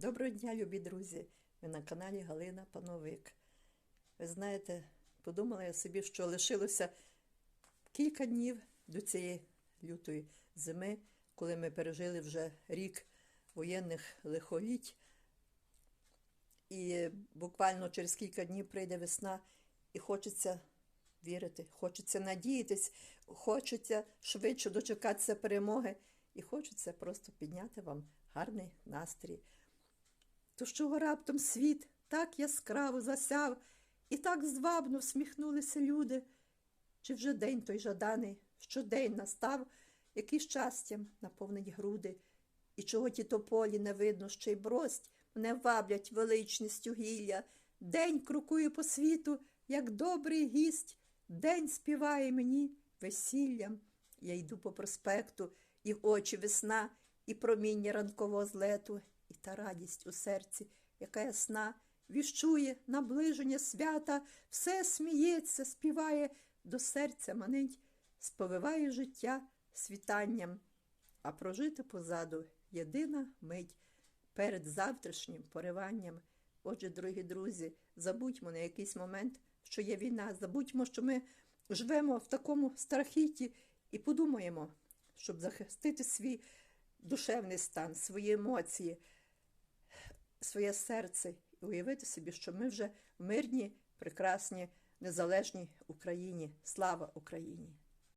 Доброго дня, любі друзі! Ви на каналі Галина Пановик. Ви знаєте, подумала я собі, що лишилося кілька днів до цієї лютої зими, коли ми пережили вже рік воєнних лихоліть. І буквально через кілька днів прийде весна, і хочеться вірити, хочеться надіятись, хочеться швидше дочекатися перемоги, і хочеться просто підняти вам гарний настрій. То чого раптом світ так яскраво засяв, і так звабно всміхнулися люди. Чи вже день той жаданий, що день настав, який щастям наповнить груди, і чого ті тополі не видно, ще й брость мене ваблять величністю гілля. День крокує по світу, як добрий гість, день співає мені весіллям. Я йду по проспекту, і в очі весна, і проміння ранкового злету, та радість у серці, яка ясна, віщує наближення свята, все сміється, співає, до серця манить, сповиває життя світанням, а прожити позаду єдина мить перед завтрашнім пориванням. Отже, дорогі друзі, забудьмо на якийсь момент, що є війна, забудьмо, що ми живемо в такому страхіті і подумаємо, щоб захистити свій душевний стан, свої емоції, своє серце і уявити собі, що ми вже в мирній, прекрасній, незалежній Україні. Слава Україні!